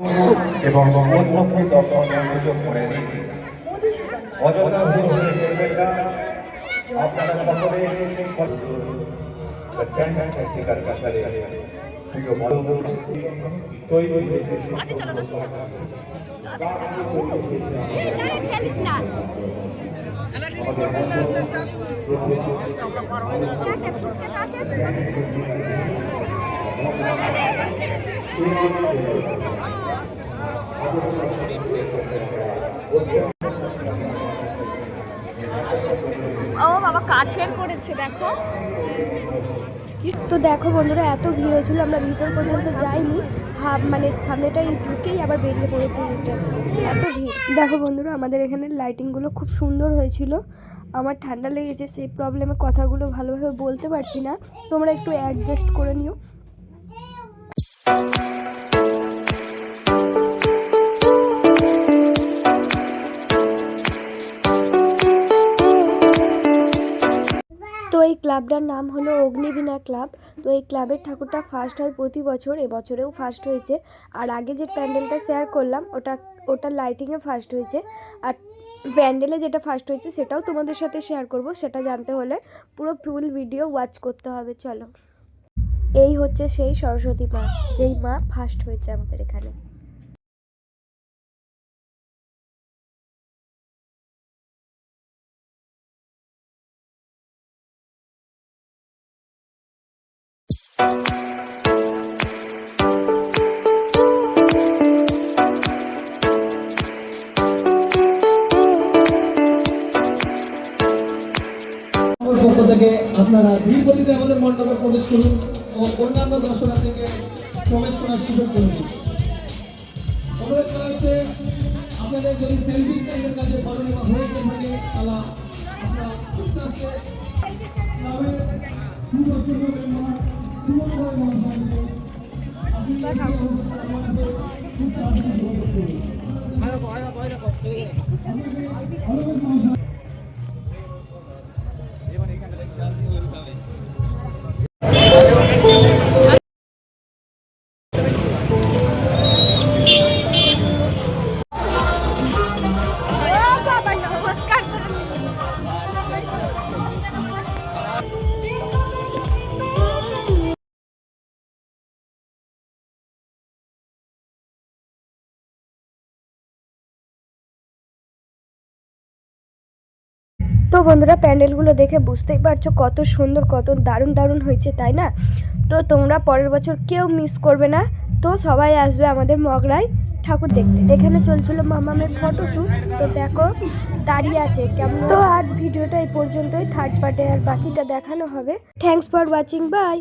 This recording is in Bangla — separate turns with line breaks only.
এবং উন্মুখী দর্শনের সুযোগ করে দিন অযথা ভুল হয়ে চলবেন না আপনারা সকলে
কাঠের করেছে, দেখো।
তো দেখো বন্ধুরা, এত ভিড় হয়েছিল, আমরা ভিতর পর্যন্ত যাইনি। হাফ মানে সামনেটাই ঢুকেই আবার বেরিয়ে পড়েছে ভিতরে। এত ভিড়। দেখো বন্ধুরা, আমাদের এখানে লাইটিংগুলো খুব সুন্দর হয়েছিল। আমার ঠান্ডা লেগেছে, সেই প্রবলেমে কথাগুলো ভালোভাবে বলতে পারছি না। তোমরা একটু অ্যাডজাস্ট করে নিও। এই ক্লাবটার নাম হলো অগ্নিবীণা ক্লাব। তো এই ক্লাবের ঠাকুরটা ফার্স্ট হয় প্রতি বছর, এবছরেও ফার্স্ট হয়েছে। আর আগে যে প্যান্ডেলটা শেয়ার করলাম, ওটা ওটা লাইটিংয়ে ফার্স্ট হয়েছে। আর প্যান্ডেলে যেটা ফার্স্ট হয়েছে, সেটাও তোমাদের সাথে শেয়ার করব। সেটা জানতে হলে পুরো ফুল ভিডিও ওয়াচ করতে হবে, চলো। এই হচ্ছে সেই সরস্বতী মা, যেই মা ফার্স্ট হয়েছে আমাদের এখানে।
থেকে আপনারা ধীর গতিতে আমাদের মণ্ডপে প্রবেশ করুন ও অন্যান্য দর্শনার্থীকে প্রবেশ করার সুযোগ করে দিন। অনুরোধ করা হচ্ছে, আপনাদের যদি সেলফি স্টাইলের কাছে ফটো হয়ে গিয়ে থাকে, তাহলে আপনারা আস্তে আস্তে
বন্ধুরা, প্যান্ডেলগুলো দেখে বুঝতেই পারছ কত সুন্দর, কত দারুণ দারুণ হয়েছে, তাই না? তো তোমরা পরের বছর কেউ মিস করবে না। তো সবাই আসবে আমাদের মগরায় ঠাকুর দেখতে। এখানে চলছিল মামামের ফটোশ্যুট তো দেখো, দাঁড়িয়ে আছে কেমন। তো আজ ভিডিওটা এই পর্যন্তই। থার্ড পার্টে আর বাকিটা দেখানো হবে। Thanks for watching by